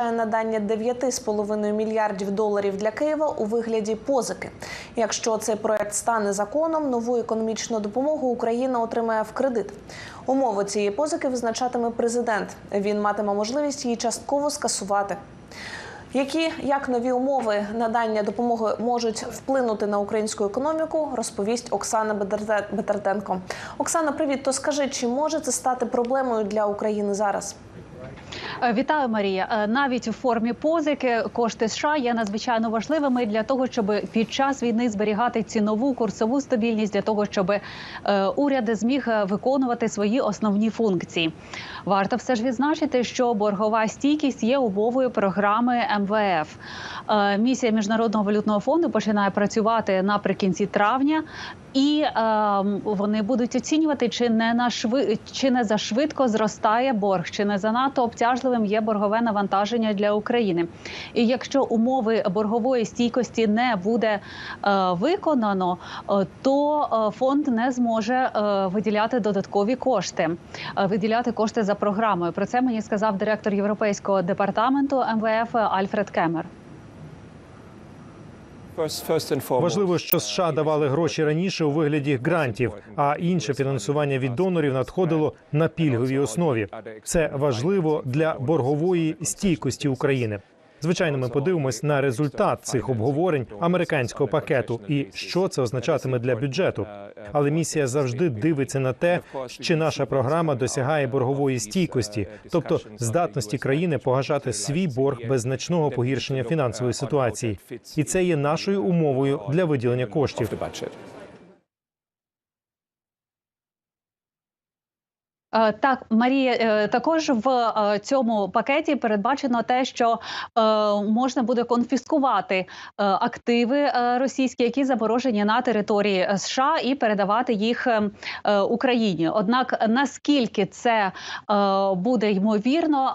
надання 9,5 мільярдів доларів для Києва у вигляді позики. Якщо цей проект стане законом, нову економічну допомогу Україна отримає в кредит. Умови цієї позики визначатиме президент. Він матиме можливість її частково скасувати. Які як нові умови надання допомоги можуть вплинути на українську економіку, розповість Оксана Бетертенко. Оксана, привіт. То скажи, чи може це стати проблемою для України зараз? Е, Вітаю, Марія. Е, Навіть у формі позики кошти США є надзвичайно важливими для того, щоб під час війни зберігати цінову курсову стабільність для того, щоб е, уряд зміг виконувати свої основні функції. Варто все ж відзначити, що боргова стійкість є умовою програми МВФ. Місія міжнародного валютного фонду починає працювати наприкінці травня. І е, вони будуть оцінювати, чи не на шви... чи не зашвидко зростає борг, чи не занадто обтяжливим є боргове навантаження для України. І якщо умови боргової стійкості не буде е, виконано, е, то е, фонд не зможе виділяти додаткові кошти, виділяти кошти за програмою. Про це мені сказав директор європейського департаменту МВФ Альфред Кемер. Важливо, що США давали гроші раніше у вигляді грантів, а інше фінансування від донорів надходило на пільговій основі. Це важливо для боргової стійкості України. Звичайно, ми подивимось на результат цих обговорень американського пакету і що це означатиме для бюджету. Але місія завжди дивиться на те, чи наша програма досягає боргової стійкості, тобто здатності країни погашати свій борг без значного погіршення фінансової ситуації. І це є нашою умовою для виділення коштів. Так, Марія, е, також в е, цьому пакеті передбачено те, що е, можна буде конфіскувати е, активи е, російські, які заморожені на території е, США, і передавати їх е, е, Україні. Однак наскільки це е, буде ймовірно,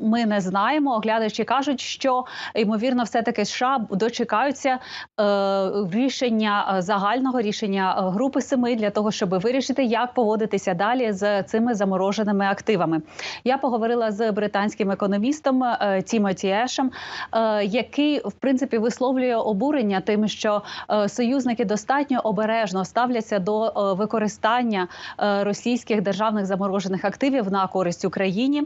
е, ми не знаємо. Оглядачі кажуть, що ймовірно, все таки США дочекаються е, рішення е, загального рішення е, групи семи для того, щоб вирішити, як поводитися далі з цими замороженими активами. Я поговорила з британським економістом е, Тімоті Ешем, е, який в принципі висловлює обурення тим, що е, союзники достатньо обережно ставляться до використання російських державних заморожених активів на користь Україні.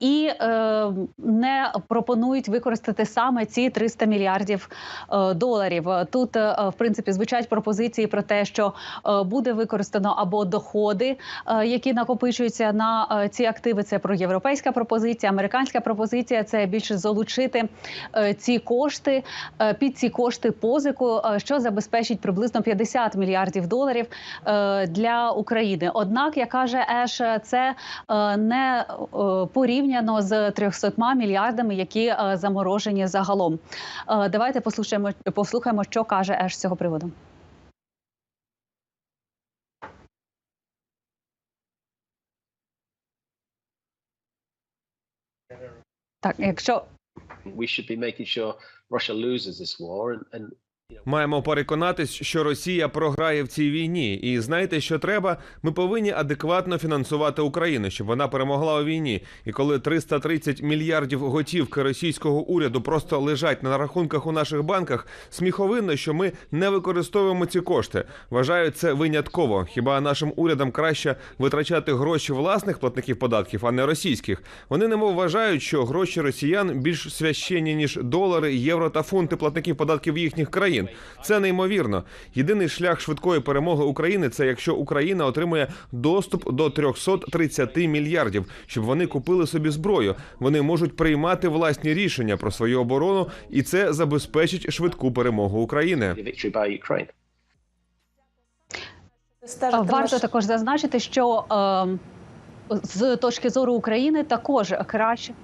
І е, не пропонують використати саме ці 300 мільярдів е, доларів. Тут е, в принципі звучать пропозиції про те, що е, буде використано або доходи, е, які накопичуються на е, ці активи. Це проєвропейська пропозиція, американська пропозиція. Це більше залучити е, ці кошти е, під ці кошти позику, е, що забезпечить приблизно 50 мільярдів доларів е, для України. Однак, як каже Еш, це е, не е, порівняно з 300 мільярдами, які е, заморожені загалом. Е, Давайте послухаємо, послухаємо, що каже Еш з цього приводу. Так, якщо we should be making sure Russia loses this war and, and Маємо переконатись, що Росія програє в цій війні, і знаєте, що треба? Ми повинні адекватно фінансувати Україну, щоб вона перемогла у війні. І коли 330 мільярдів готівки російського уряду просто лежать на рахунках у наших банках, сміховинно, що ми не використовуємо ці кошти. Вважаю це винятково. Хіба нашим урядам краще витрачати гроші власних платників податків, а не російських? Вони немов вважають, що гроші росіян більш священні ніж долари, євро та фунти платників податків їхніх країн. Це неймовірно. Єдиний шлях швидкої перемоги України це якщо Україна отримує доступ до 330 мільярдів, щоб вони купили собі зброю. Вони можуть приймати власні рішення про свою оборону, і це забезпечить швидку перемогу України. Варто також зазначити, що е, з точки зору України також краще